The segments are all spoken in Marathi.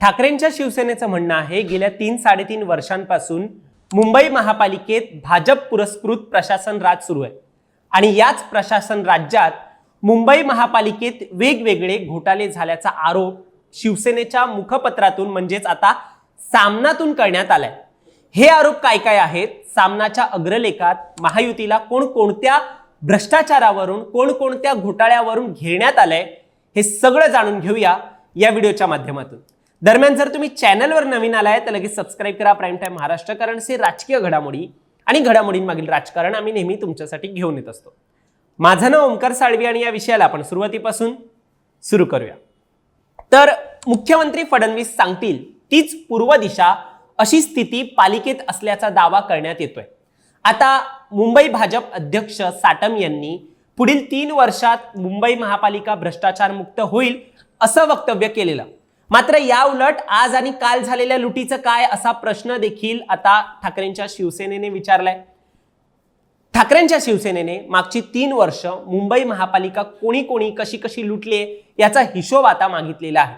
ठाकरेंच्या शिवसेनेचं म्हणणं आहे गेल्या तीन साडेतीन वर्षांपासून मुंबई महापालिकेत भाजप पुरस्कृत प्रशासन राज सुरू आहे. आणि याच प्रशासन राज्यात मुंबई महापालिकेत वेगवेगळे घोटाळे झाल्याचा आरोप शिवसेनेच्या मुखपत्रातून म्हणजेच आता सामनातून करण्यात आलाय. हे आरोप काय काय आहेत? सामनाच्या अग्रलेखात महायुतीला कोण कोणत्या भ्रष्टाचारावरून कोणकोणत्या घोटाळ्यावरून घेण्यात आलंय हे सगळं जाणून घेऊया या व्हिडिओच्या माध्यमातून. दरम्यान जर तुम्ही चॅनलवर नवीन आलाय तर लगेच सबस्क्राईब करा. प्राईम टाईम महाराष्ट्र कारणचे राजकीय घडामोडी आणि घडामोडींमागील राजकारण आम्ही नेहमी तुमच्यासाठी घेऊन येत असतो. माझं नाव ओंकार साळवी आणि या विषयाला आपण सुरुवातीपासून सुरू करूया. तर मुख्यमंत्री फडणवीस सांगतील तीच पूर्व दिशा अशी स्थिती पालिकेत असल्याचा दावा करण्यात येतोय. आता मुंबई भाजप अध्यक्ष साटम यांनी पुढील तीन वर्षात मुंबई महापालिका भ्रष्टाचार मुक्त होईल असं वक्तव्य केलेलं. मात्र या उलट आज आणि काल झालेल्या लुटीचं काय असा प्रश्न देखील आता ठाकरेंच्या शिवसेनेने विचारलाय. ठाकरेंच्या शिवसेनेने मागची तीन वर्ष मुंबई महापालिका कोणी कोणी कशी कशी लुटली याचा हिशोब आता मागितलेला आहे.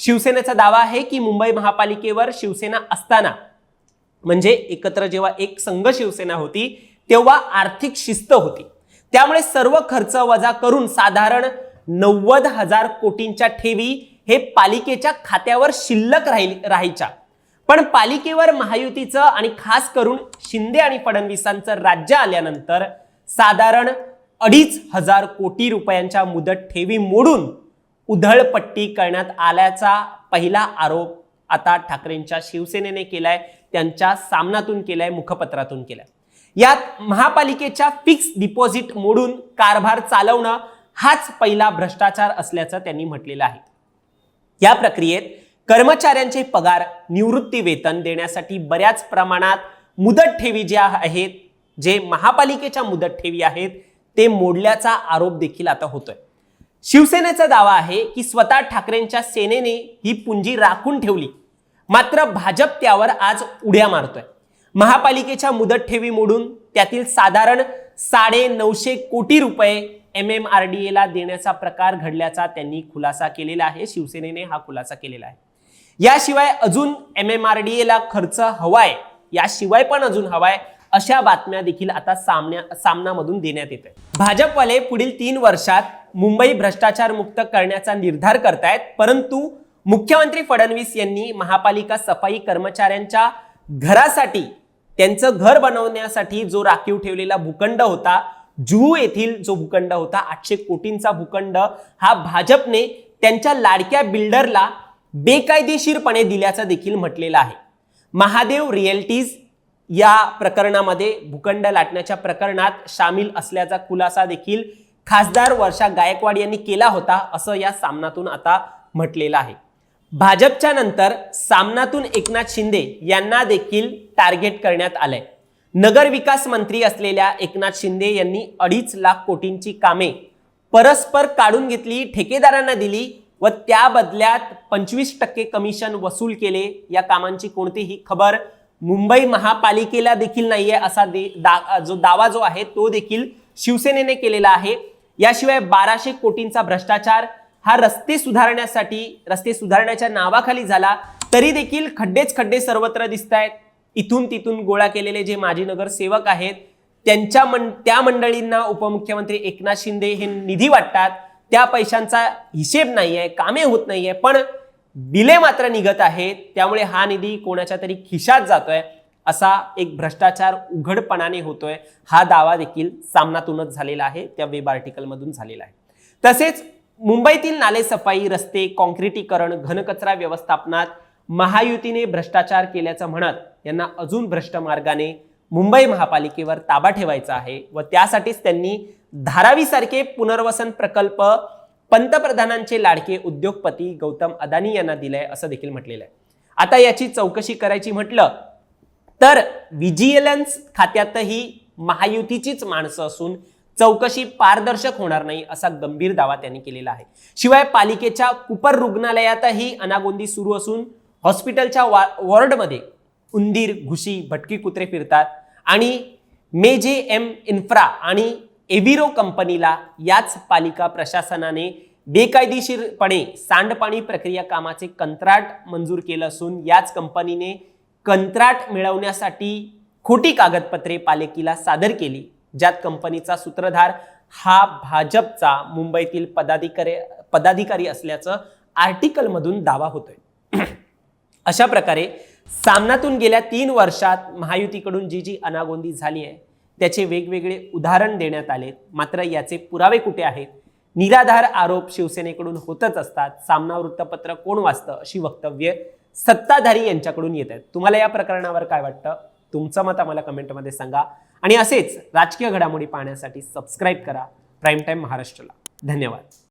शिवसेनेचा दावा आहे की मुंबई महापालिकेवर शिवसेना असताना म्हणजे एकत्र जेव्हा एक संघ शिवसेना होती तेव्हा आर्थिक शिस्त होती. त्यामुळे सर्व खर्च वजा करून साधारण नव्वद हजार कोटींच्या ठेवी हे पालिकेच्या खात्यावर शिल्लक राहील राहायच्या. पण पालिकेवर महायुतीचं आणि खास करून शिंदे आणि फडणवीसांचं राज्य आल्यानंतर साधारण अडीच हजार कोटी रुपयांच्या मुदत ठेवी मोडून उधळपट्टी करण्यात आल्याचा पहिला आरोप आता ठाकरेंच्या शिवसेनेने केलाय त्यांच्या सामनातून केलाय मुखपत्रातून केलाय. यात महापालिकेच्या फिक्स डिपॉझिट मोडून कारभार चालवणं हाच पहिला भ्रष्टाचार असल्याचं त्यांनी म्हटलेलं आहे. या प्रक्रियेत कर्मचाऱ्यांचे पगार निवृत्ती वेतन देण्यासाठी बऱ्याच प्रमाणात मुदत ठेवी ज्या आहेत जे महापालिकेच्या मुदत ठेवी आहेत ते मोडल्याचा आरोप देखील आता होतोय. शिवसेनेचा दावा आहे की स्वतः ठाकरेंच्या सेनेने ही पुंजी राखून ठेवली. मात्र भाजप त्यावर आज उड्या मारतोय. महापालिकेच्या मुदत ठेवी मोडून त्यातील साधारण साडे नऊशे कोटी रुपये एम एम आर डी एला देण्याचा प्रकार घडल्याचा त्यांनी खुलासा केलेला आहे. शिवसेनेने हा खुलासा केलेला आहे. याशिवाय अजून एम एम आर डी एला खर्च हवाय याशिवाय पण अजून हवाय अशा बातम्या देखील आता सामन्या सामनामधून देण्यात येत आहे भाजपवाले पुढील तीन वर्षात मुंबई भ्रष्टाचार मुक्त करण्याचा निर्धार करतायत परंतु मुख्यमंत्री फडणवीस यांनी महापालिका सफाई कर्मचाऱ्यांच्या घरासाठी त्यांचं घर बनवण्यासाठी जो राखीव ठेवलेला भूखंड होता जुहू येथील जो भूखंड होता आठशे कोटींचा भूखंड हा भाजपने त्यांच्या लाडक्या बिल्डरला बेकायदेशीरपणे दिल्याचं देखील म्हटलेलं आहे. महादेव रिएल्टीज या प्रकरणामध्ये भूखंड लाटण्याच्या प्रकरणात सामील असल्याचा खुलासा देखील खासदार वर्षा गायकवाड यांनी केला होता असं या सामनातून आता म्हटलेलं आहे. भाजपच्या नंतर सामनातून एकनाथ शिंदे यांना देखील टार्गेट करण्यात आलंय. नगरविकास मंत्री असलेल्या एकनाथ शिंदे यांनी अडीच लाख कोटींची कामे परस्पर काढून घेतली ठेकेदारांना दिली व त्या बदल्यात पंचवीस टक्के कमिशन वसूल केले. या कामांची कोणतीही खबर मुंबई महापालिकेला देखील नाहीये असा दे दा जो दावा जो आहे तो देखील शिवसेनेने केलेला आहे. याशिवाय बाराशे कोटींचा भ्रष्टाचार हा रस्ते सुधारण्यासाठी रस्ते सुधारण्याच्या नावाखाली झाला. तरी देखील खड्डेच खड्डे सर्वत्र दिसत आहेत इथून तिथून गोळा केलेले जे माजी नगरसेवक आहेत त्यांच्या मं त्या मंडळींना उपमुख्यमंत्री एकनाथ शिंदे हे निधी वाटतात. त्या पैशांचा हिशेब नाही आहे कामे होत नाही आहे पण बिले मात्र निघत आहेत. त्यामुळे हा निधी कोणाच्या तरी खिशात जातोय असा एक भ्रष्टाचार उघडपणाने होतोय. हा दावा देखील सामनातूनच झालेला आहे. त्या वेब आर्टिकलमधून झालेला आहे. तसेच मुंबईतील नालेसफाई रस्ते कॉन्क्रिटीकरण घनकचरा व्यवस्थापनात महायुतीने भ्रष्टाचार केल्याचं म्हणत यांना अजून भ्रष्ट मार्गाने मुंबई महापालिकेवर ताबा ठेवायचा आहे व त्यासाठीच त्यांनी धारावीसारखे पुनर्वसन प्रकल्प पंतप्रधानांचे लाडके उद्योगपती गौतम अदानी यांना दिलंय असं देखील म्हटलेलं आहे. आता याची चौकशी करायची म्हटलं तर विजिलन्स खात्यातही महायुतीचीच माणसं असून चौकशी पारदर्शक होणार नाही असा गंभीर दावा त्यांनी केलेला आहे. शिवाय पालिकेच्या कुपर रुग्णालयातही अनागोंदी सुरू असून हॉस्पिटलच्या वा वॉर्डमध्ये उंदीर घुशी भटकी कुत्रे फिरतात. आणि मेजे एम इन्फ्रा आणि एव्हिरो कंपनीला याच पालिका प्रशासनाने बेकायदेशीरपणे सांडपाणी प्रक्रिया कामाचे कंत्राट मंजूर केलं असून याच कंपनीने कंत्राट मिळवण्यासाठी खोटी कागदपत्रे पालिकेला सादर केली. ज्यात कंपनीचा सूत्रधार हा भाजपचा मुंबईतील पदाधिकारी पदाधिकारी असल्याचं आर्टिकलमधून दावा होतोय. अशा प्रकारे सामनातून गेल्या तीन वर्षात महायुतीकडून जी जी अनागोंदी झाली आहे त्याचे वेगवेगळे उदाहरण देण्यात आले. मात्र याचे पुरावे कुठे आहेत? निराधार आरोप शिवसेनेकडून होतच असतात. सामना वृत्तपत्र कोण वाचतं अशी वक्तव्य सत्ताधारी यांच्याकडून येत आहेत. तुम्हाला या प्रकरणावर काय वाटतं? तुमचं मत आम्हाला कमेंटमध्ये सांगा. आणि असेच राजकीय घडामोडी पाहण्यासाठी सबस्क्राईब करा. प्राईम टाईम महाराष्ट्राला. धन्यवाद.